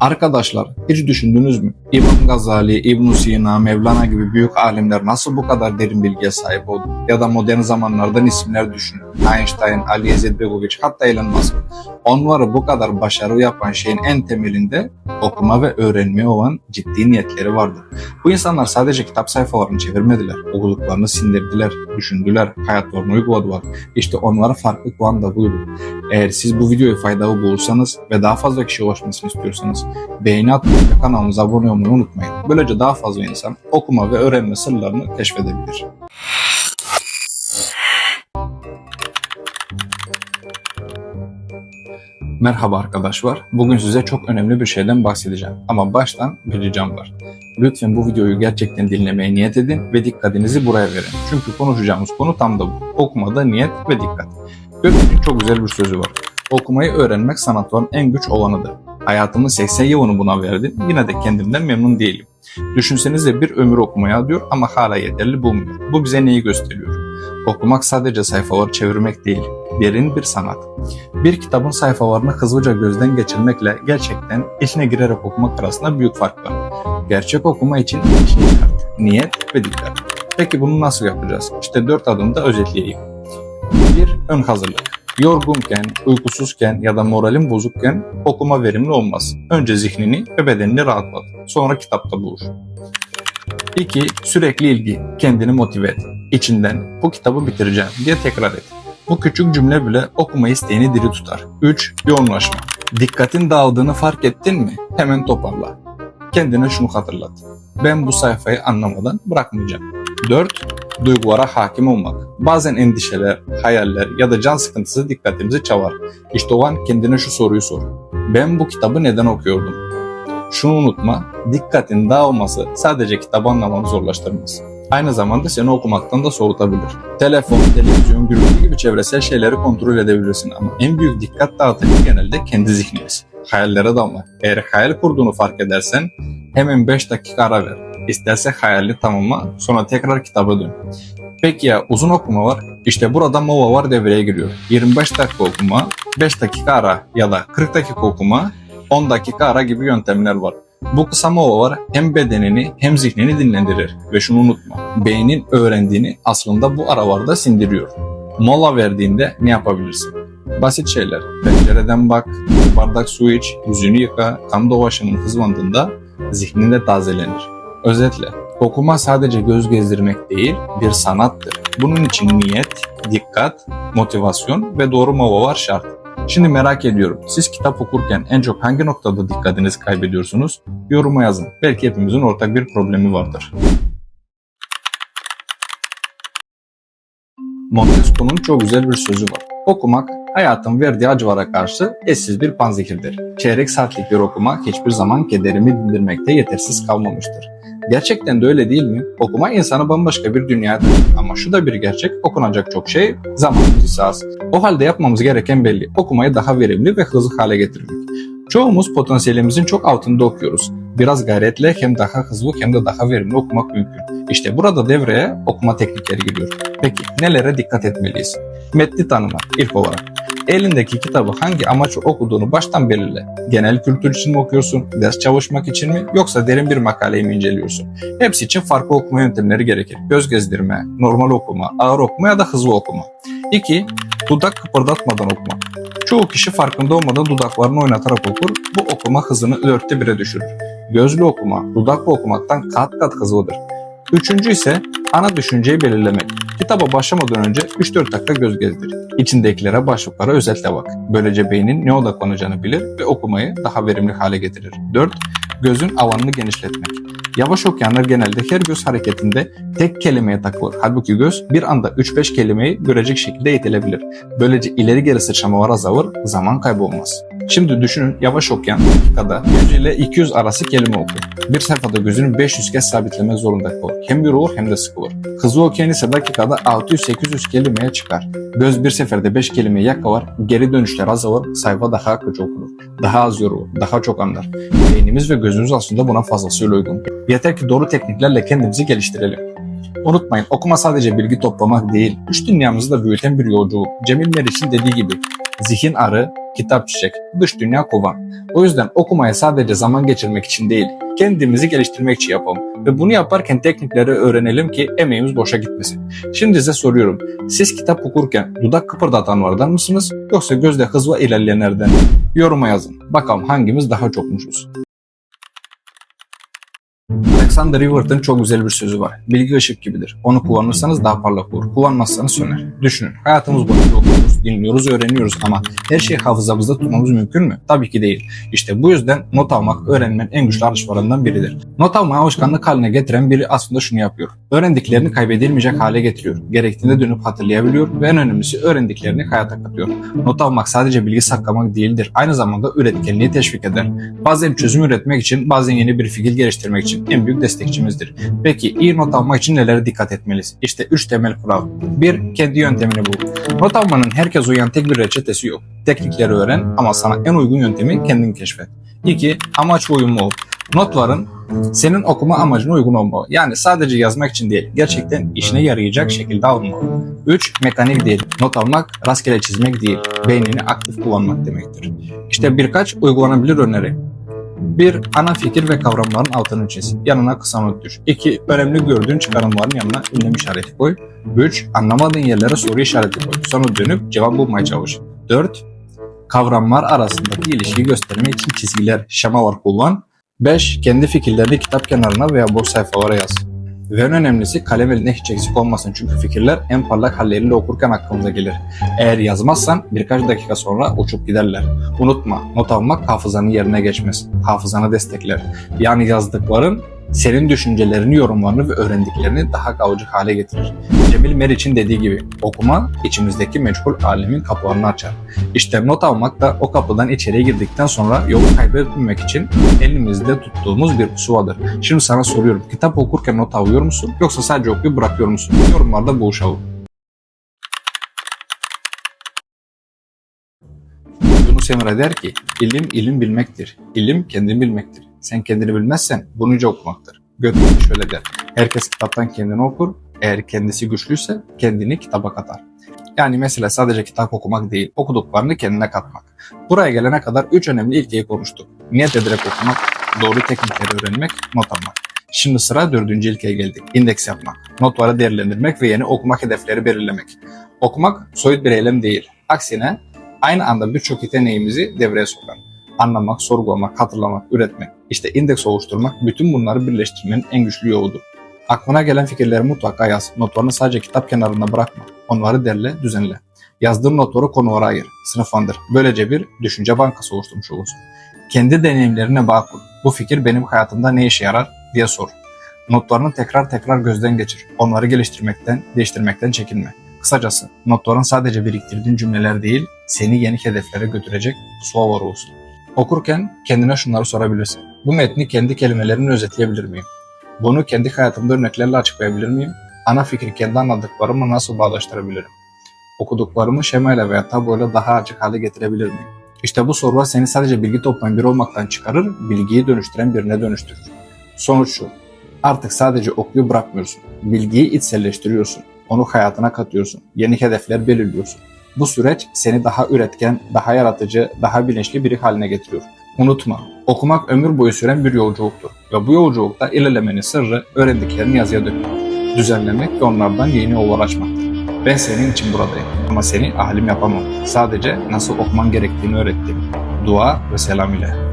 Arkadaşlar hiç düşündünüz mü? İbn Gazali, İbn Sina, Mevlana gibi büyük alimler nasıl bu kadar derin bilgiye sahip oldu? Ya da modern zamanlardan isimler düşünün. Einstein, Ali Zebegovic hatta Elon Musk. Onları bu kadar başarılı yapan şeyin en temelinde okuma ve öğrenmeye olan ciddi niyetleri vardır. Bu insanlar sadece kitap sayfalarını çevirmediler. Okuduklarını sindirdiler, düşündüler, hayatlarını uyguladılar. İşte onlara farklı puan da buydu. Eğer siz bu videoyu faydalı bulursanız ve daha fazla kişiye ulaşmasını istiyorsanız beğeni atmayı ve kanalımıza abone olmayı unutmayın. Böylece daha fazla insan okuma ve öğrenme sırlarını keşfedebilir. Merhaba arkadaşlar. Bugün size çok önemli bir şeyden bahsedeceğim. Ama baştan bir ricam var. Lütfen bu videoyu gerçekten dinlemeye niyet edin ve dikkatinizi buraya verin. Çünkü konuşacağımız konu tam da bu. Okumada niyet ve dikkat. Gökçe'nin çok güzel bir sözü var. Okumayı öğrenmek sanatların en güç olanıdır. Hayatımın 80 yılını buna verdim. Yine de kendimden memnun değilim. Düşünsenize bir ömür okumaya diyor ama hala yeterli bulmuyor. Bu bize neyi gösteriyor? Okumak sadece sayfaları çevirmek değil, derin bir sanat. Bir kitabın sayfalarını hızlıca gözden geçirmekle gerçekten içine girerek okumak arasında büyük fark var. Gerçek okuma için iki şart, niyet ve dikkat. Peki bunu nasıl yapacağız? İşte dört adımda özetleyeyim. 1. Ön hazırlık. Yorgunken, uykusuzken ya da moralin bozukken okuma verimli olmaz. Önce zihnini ve bedenini rahatlat. Sonra kitapta bulur. 2. Sürekli ilgi. Kendini motive et. İçinden bu kitabı bitireceğim diye tekrar et. Bu küçük cümle bile okuma isteğini diri tutar. 3. Yoğunlaşma. Dikkatin dağıldığını fark ettin mi? Hemen toparla. Kendine şunu hatırlat. Ben bu sayfayı anlamadan bırakmayacağım. 4. Duygulara hakim olmak. Bazen endişeler, hayaller ya da can sıkıntısı dikkatimizi çalar. İşte o an kendine şu soruyu sor. Ben bu kitabı neden okuyordum? Şunu unutma, dikkatin dağılması sadece kitabı anlamanı zorlaştırmaz. Aynı zamanda seni okumaktan da soğutabilir. Telefon, televizyon, gürültü gibi çevresel şeyleri kontrol edebilirsin ama en büyük dikkat dağıtıcı genelde kendi zihnimiz. Hayallere dalma. Eğer hayal kurduğunu fark edersen hemen 5 dakika ara ver. İsterse hayalini tamamla sonra tekrar kitaba dön. Peki ya uzun okuma var? İşte burada MOVA var devreye giriyor. 25 dakika okuma, 5 dakika ara ya da 40 dakika okuma, 10 dakika ara gibi yöntemler var. Bu kısa molalar hem bedenini hem zihnini dinlendirir ve şunu unutma. Beynin öğrendiğini aslında bu aralarda sindiriyor. Mola verdiğinde ne yapabilirsin? Basit şeyler. Pencereden bak, bardak su iç, yüzünü yıka, kan dolaşımın hızlandığında zihnin de tazelenir. Özetle, okuma sadece göz gezdirmek değil, bir sanattır. Bunun için niyet, dikkat, motivasyon ve doğru molalar şart. Şimdi merak ediyorum. Siz kitap okurken en çok hangi noktada dikkatinizi kaybediyorsunuz? Yoruma yazın. Belki hepimizin ortak bir problemi vardır. Montesquieu'nun çok güzel bir sözü var. Okumak, hayatın verdiği acılara karşı eşsiz bir panzehirdir. Çeyrek saatlik bir okumak hiçbir zaman kederimi dindirmekte yetersiz kalmamıştır. Gerçekten de öyle değil mi? Okuma insanı bambaşka bir taşır. Ama şu da bir gerçek, okunacak çok şey, zamanımız ise az. O halde yapmamız gereken belli. Okumayı daha verimli ve hızlı hale getirmek. Çoğumuz potansiyelimizin çok altında okuyoruz. Biraz gayretle hem daha hızlı hem de daha verimli okumak mümkün. İşte burada devreye okuma teknikleri giriyor. Peki nelere dikkat etmeliyiz? Metni tanıma ilk olarak. Elindeki kitabı hangi amaçla okuduğunu baştan belirle. Genel kültür için mi okuyorsun, ders çalışmak için mi yoksa derin bir makaleyi mi inceliyorsun? Hepsi için farklı okuma yöntemleri gerekir. Göz gezdirme, normal okuma, ağır okuma ya da hızlı okuma. 2. Dudak kıpırdatmadan okuma. Çoğu kişi farkında olmadan dudaklarını oynatarak okur, bu okuma hızını dörtte bire düşürür. Gözlü okuma, dudaklı okumaktan kat kat hızlıdır. Üçüncü ise ana düşünceyi belirlemek. Kitaba başlamadan önce 3-4 dakika göz gezdir. İçindekilere başlıklara özetle bak. Böylece beynin ne odaklanacağını bilir ve okumayı daha verimli hale getirir. 4. Gözün alanını genişletmek. Yavaş okuyanlar genelde her göz hareketinde tek kelimeye takılır. Halbuki göz bir anda 3-5 kelimeyi görecek şekilde eğitilebilir. Böylece ileri geri sıçramalar azalır, zaman kaybolmaz. Şimdi düşünün yavaş okuyan dakikada 100 ile 200 arası kelime okur. Bir sayfada gözünü 500 kez sabitlemek zorunda kalır. Hem yorulur hem de sıkılır. Hızlı okuyan ise dakikada 600-800 kelimeye çıkar. Göz bir seferde 5 kelimeyi yakalar, geri dönüşler azalır, sayfa daha akıcı okunur. Daha az yorulur, daha çok anlar. Beynimiz ve gözümüz aslında buna fazlasıyla uygun. Yeter ki doğru tekniklerle kendimizi geliştirelim. Unutmayın okuma sadece bilgi toplamak değil, üç dünyamızı da büyüten bir yolculuk. Cemil Meriç'in dediği gibi zihin arı, kitap çiçek, dış dünya kovan. O yüzden okumaya sadece zaman geçirmek için değil, kendimizi geliştirmek için yapalım. Ve bunu yaparken teknikleri öğrenelim ki emeğimiz boşa gitmesin. Şimdi size soruyorum. Siz kitap okurken dudak kıpırdatanlardan mısınız yoksa gözle hızla ilerleyenlerden mi? Yoruma yazın. Bakalım hangimiz daha çokmuşuz. Alexander Everett'ın çok güzel bir sözü var. Bilgi ışık gibidir. Onu kullanırsanız daha parlak olur. Kullanmazsanız söner. Düşünün. Hayatımız boyunca okuyoruz, dinliyoruz, öğreniyoruz ama her şeyi hafızamızda tutmamız mümkün mü? Tabii ki değil. İşte bu yüzden not almak öğrenmenin en güçlü araçlarından biridir. Not almayı alışkanlık haline getiren biri aslında şunu yapıyor. Öğrendiklerini kaybedilmeyecek hale getiriyor. Gerektiğinde dönüp hatırlayabiliyor ve en önemlisi öğrendiklerini hayata katıyor. Not almak sadece bilgi saklamak değildir. Aynı zamanda üretkenliği teşvik eder. Bazen çözüm üretmek için, bazen yeni bir fikir geliştirmek için en büyük destekçimizdir. Peki iyi not almak için nelere dikkat etmeliyiz? İşte 3 temel kural. 1. Kendi yöntemini bul. Not almanın herkes uyan tek bir reçetesi yok. Teknikleri öğren ama sana en uygun yöntemi kendin keşfet. 2. Amaç uyumlu ol. Notların senin okuma amacına uygun olmalı. Yani sadece yazmak için değil, gerçekten işine yarayacak şekilde alınmalı. 3. Mekanik değil. Not almak, rastgele çizmek değil. Beynini aktif kullanmak demektir. İşte birkaç uygulanabilir öneri. 1. Ana fikir ve kavramların altını çiz. Yanına kısa not düş. 2. Önemli gördüğün çıkarımların yanına ünlem işareti koy. 3. Anlamadığın yerlere soru işareti koy. Sonra dönüp cevap bulmaya çalış. 4. Kavramlar arasındaki ilişkiyi göstermek için çizgiler, şemalar kullan. 5. Kendi fikirlerini kitap kenarına veya boş sayfalara yaz. Ve en önemlisi kalem eline hiç eksik olmasın çünkü fikirler en parlak halleriyle okurken aklımıza gelir. Eğer yazmazsan birkaç dakika sonra uçup giderler. Unutma, not almak hafızanın yerine geçmez. Hafızanı destekler. Yani yazdıkların senin düşüncelerini, yorumlarını ve öğrendiklerini daha kalıcı hale getirir. Cemil Meriç'in dediği gibi okuma içimizdeki meçhul alemin kapılarını açar. İşte not almak da o kapıdan içeriye girdikten sonra yolu kaybetmemek için elimizde tuttuğumuz bir pusuvadır. Şimdi sana soruyorum. Kitap okurken not alıyor musun? Yoksa sadece okuyup bırakıyor musun? Yorumlarda buluşalım. Emre der ki, ilim ilim bilmektir. İlim kendini bilmektir. Sen kendini bilmezsen bunu yüce okumaktır. Götür şöyle der. Herkes kitaptan kendini okur. Eğer kendisi güçlüyse kendini kitaba katar. Yani mesela sadece kitap okumak değil, okuduklarını kendine katmak. Buraya gelene kadar üç önemli ilkeyi konuştuk. Niyet ederek okumak, doğru teknikleri öğrenmek, not almak. Şimdi sıra dördüncü ilkeye geldik. İndeks yapmak. Notları değerlendirmek ve yeni okumak hedefleri belirlemek. Okumak soyut bir eylem değil. Aksine aynı anda birçok yeteneğimizi devreye sokar. Anlamak, sorgulamak, hatırlamak, üretmek. İşte indeks oluşturmak bütün bunları birleştirmenin en güçlü yoludur. Aklına gelen fikirleri mutlaka yaz. Notlarını sadece kitap kenarında bırakma. Onları derle, düzenle. Yazdığın notları konulara ayır, sınıflandır. Böylece bir düşünce bankası oluşturmuş olursun. Kendi deneyimlerine bağ kur. Bu fikir benim hayatımda ne işe yarar diye sor. Notlarını tekrar tekrar gözden geçir. Onları geliştirmekten, değiştirmekten çekinme. Kısacası notların sadece biriktirdiğin cümleler değil, seni yeni hedeflere götürecek suavar olsun. Okurken kendine şunları sorabilirsin. Bu metni kendi kelimelerimle özetleyebilir miyim? Bunu kendi hayatımda örneklerle açıklayabilir miyim? Ana fikri kendi anladıklarımla nasıl bağdaştırabilirim? Okuduklarımı şemayla veya tabloyla daha açık hale getirebilir miyim? İşte bu sorular seni sadece bilgi toplayan biri olmaktan çıkarır, bilgiyi dönüştüren birine dönüştürür. Sonuç şu, artık sadece okuyu bırakmıyorsun. Bilgiyi içselleştiriyorsun. Onu hayatına katıyorsun. Yeni hedefler belirliyorsun. Bu süreç seni daha üretken, daha yaratıcı, daha bilinçli biri haline getiriyor. Unutma, okumak ömür boyu süren bir yolculuktur ve bu yolculukta ilerlemenin sırrı öğrendiklerini yazıya dökmek, düzenlemek ve onlardan yeni yollar açmaktır. Ben senin için buradayım ama seni alim yapamam. Sadece nasıl okuman gerektiğini öğrettim. Dua ve selam ile.